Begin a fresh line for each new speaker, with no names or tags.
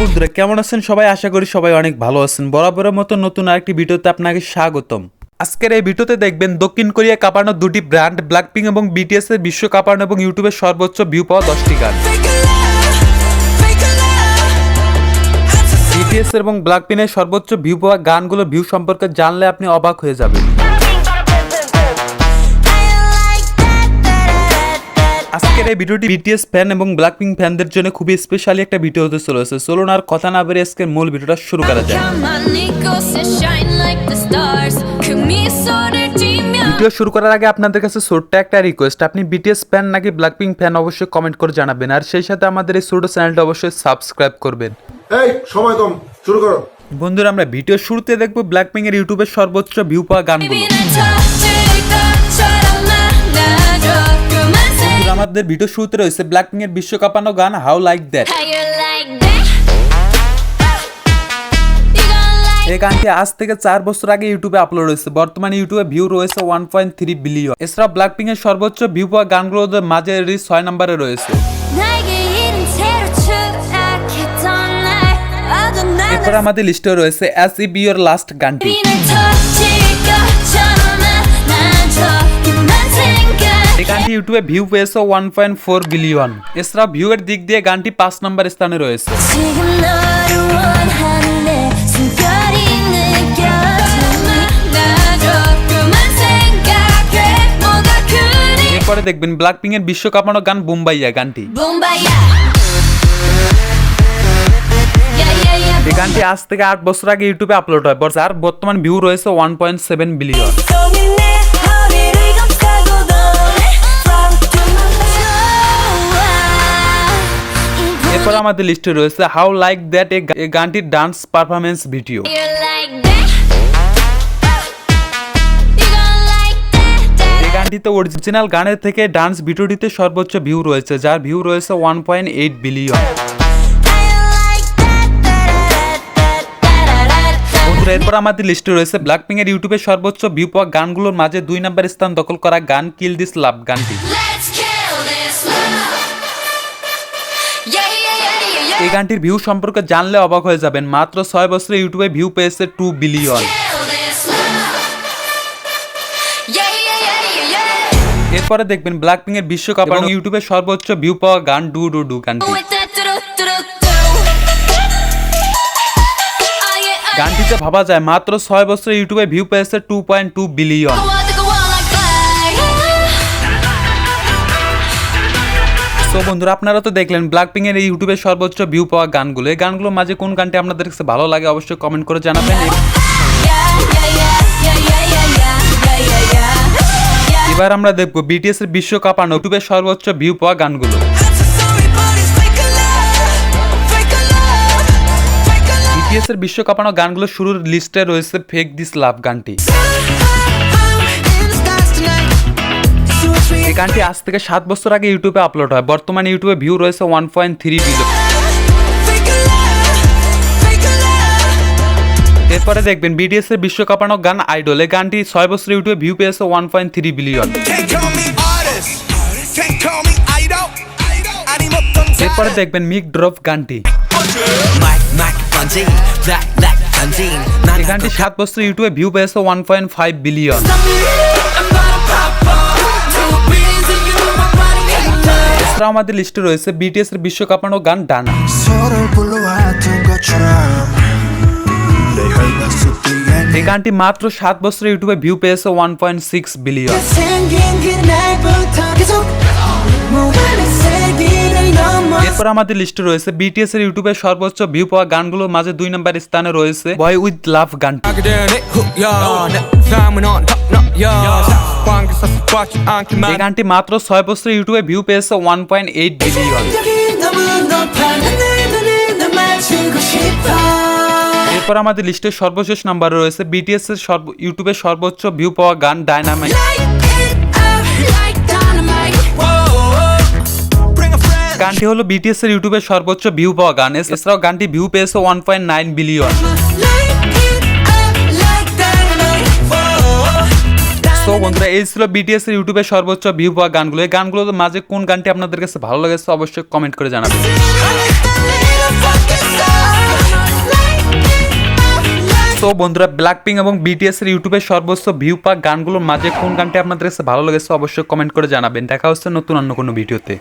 বন্ধুরা, কেমন আছেন সবাই? আশা করি সবাই অনেক ভালো আছেন। বরাবরের মতো নতুন আরেকটি ভিডিওতে আপনাকে স্বাগতম। আজকের এই ভিডিওতে দেখবেন, দক্ষিণ কোরিয়া কাঁপানো দুটি ব্র্যান্ড ব্ল্যাকপিং এবং বিটিএস এর বিশ্ব কাঁপানো এবং ইউটিউবের সর্বোচ্চ ভিউ পাওয়া দশটি গান। বিটিএস এবং ব্ল্যাকপিনের সর্বোচ্চ ভিউ পাওয়া গানগুলো ভিউ সম্পর্কে জানলে আপনি অবাক হয়ে যাবেন। আজকের এই ভিডিওটি বিটিএস ফ্যান এবং ব্ল্যাকপিং ফ্যানদের জন্য খুবই স্পেশালি একটা ভিডিও হতে চলেছে। চলুন আর কথা না বেরিয়ে আজকের মূল ভিডিওটা শুরু করা যায় ভিডিও শুরু করার আগে আপনাদের কাছে ছোট্ট একটা রিকোয়েস্ট আপনি বিটিএস ফ্যান নাকি ব্ল্যাকপিং ফ্যান অবশ্যই কমেন্ট করে জানাবেন। আর সেই সাথে আমাদের এই ছোট চ্যানেলটা অবশ্যই সাবস্ক্রাইব করবেন।
এই সময় কম শুরু করো।
বন্ধুরা আমরা ভিডিও শুরুতে দেখব ব্ল্যাকপিং এর ইউটিউবের সর্বোচ্চ ভিউ পাওয়া গানগুলো। আমাদের ভিডিও শুরুতে রয়েছে ব্ল্যাকপিং এর বিশ্ব কাঁপানো গান হাউ লাইক দ্যাট এই গানটি আজ থেকে চার বছর আগে ইউটিউবে আপলোড হয়েছে। বর্তমানে ইউটিউবে ভিউ রয়েছে ওয়ান পয়েন্ট থ্রি বিলিয়ন এছাড়া ব্ল্যাকপিং এর সর্বোচ্চ ভিউ পাওয়া গানগুলোর মাঝে ছয় নম্বরে রয়েছে। এরপর আমাদের লিস্টে রয়েছে S E B your last গানটি এই গানটি ইউটিউবে ভিউ পেয়েছে ওয়ান পয়েন্ট ফোর বিলিয়ন এছাড়া ভিউ এর দিক দিয়ে গানটি পাঁচ নম্বর স্থানে রয়েছে। এরপরে দেখবেন ব্ল্যাকপিং এর বিশ্ব কাঁপানো গান বোম্বাইয়া গানটি। এই গানটি আজ থেকে আট বছর আগে ইউটিউবে আপলোড হয় আর বর্তমান ভিউ রয়েছে ওয়ান পয়েন্ট সেভেন বিলিয়ন এরপর আমাদের লিস্টে রয়েছে হাউ লাইক দ্যাট এই গানটির ডান্স পারফরমেন্স ভিডিও গানটিতে অরিজিনাল গানের থেকে ডান্স ভিডিওটিতে সর্বোচ্চ ভিউ রয়েছে যার ভিউ রয়েছে ওয়ান পয়েন্ট এইট বিলিয়ন এরপর আমাদের লিস্টে রয়েছে ব্ল্যাকপিং এর ইউটিউবে সর্বোচ্চ ভিউ পাওয়া গানগুলোর মাঝে দুই নম্বর স্থান দখল করা গান কিল দিস লাভ গানটি। এই গানটির ভিউ সম্পর্কে জানলে অবাক হয়ে যাবেন। মাত্র ছয় বছরে ইউটিউবে ভিউ পেয়েছে টু বিলিয়ন. এরপরে দেখবেন ব্ল্যাকপিং এর বিশ্বকাপ এবং ইউটিউবে সর্বোচ্চ ভিউ পাওয়া গান ডু ডু ডু গানটি। গানটিতে ভাবা যায় মাত্র ছয় বছরে ইউটিউবে ভিউ পেয়েছে টু পয়েন্ট টু বিলিয়ন তো বন্ধুরা আপনারা তো দেখলেন ব্ল্যাকপিংয়ের এই ইউটিউবে সর্বোচ্চ ভিউ পাওয়া গানগুলো এই গানগুলোর মাঝে কোন গানটি আপনাদের কাছে ভালো লাগে অবশ্যই কমেন্ট করে জানাবেন এবার আমরা দেখব বিটিএস এর বিশ্বকাপ আনো ইউটিউবে সর্বোচ্চ ভিউ পাওয়া গানগুলো বিটিএস এর বিশ্বকাপানো গানগুলো শুরুর লিস্টে রয়েছে ফেক দিস লাভ গানটি এই গানটি আজ থেকে সাত বছর আগে ইউটিউবে আপলোড হয়। বর্তমানে ইউটিউবে ভিউ রয়েছে ওয়ান পয়েন্ট থ্রি বিলিয়ন এরপরে দেখবেন বিডিএস এর বিশ্বকাপানো গান আইডল এই গানটি ছয় বছর ইউটিউবে ভিউ পেয়েছে ওয়ান পয়েন্ট থ্রি বিলিয়ন এরপরে দেখবেন মিক ড্রপ গানটি। এই গানটি সাত বছর ইউটিউবে ভিউ পেয়েছে ওয়ান পয়েন্ট ফাইভ বিলিয়ন এছাড়াও আমাদের লিস্টে রয়েছে বিটিএস এর বিশ্বকাপানো গান ডানা। এই গানটি মাত্র সাত বছর ইউটিউবে ভিউ পেয়েছে ওয়ান পয়েন্ট সিক্স বিলিয়ন এরপর আমাদের লিস্টে রয়েছে বিটিএস এর ইউটিউবে সর্বোচ্চ ভিউ পাওয়া গানগুলোর মাঝে দুই নম্বর স্থানে রয়েছে বয় উইথ লাভ গানটি। গানটি মাত্র ছয় বছরের ইউটিউবে ভিউ পেয়েছে ওয়ান পয়েন্ট এইট বিলিয়ন এরপর আমাদের লিস্টের সর্বশেষ নাম্বার রয়েছে। বিটিএস এর ইউটিউবে সর্বোচ্চ ভিউ পাওয়া গান
ডায়নামিক
গানটি হলো বিটিএস এর ইউটিউবে সর্বোচ্চ ভিউ পাওয়া গান। এছাড়াও গানটি ভিউ পেয়েছে one point nine billion so বন্ধুরা, এই ছিল বিটিএস এর ইউটিউবে সর্বোচ্চ ভিউ পাওয়া গানগুলো। এই গানগুলোর মাঝে কোন গানটি আপনাদের কাছে ভালো লেগেছে অবশ্যই কমেন্ট করে জানাবেন। তো বন্ধুরা ব্ল্যাকপিং এবং বিটিএস এর ইউটিউবে সর্বোচ্চ ভিউ পাক গানগুলোর মাঝে কোন গানটি আপনাদের কাছে ভালো লেগেছে অবশ্যই কমেন্ট করে জানাবেন। দেখা হচ্ছে নতুন অন্য কোনো ভিডিওতে।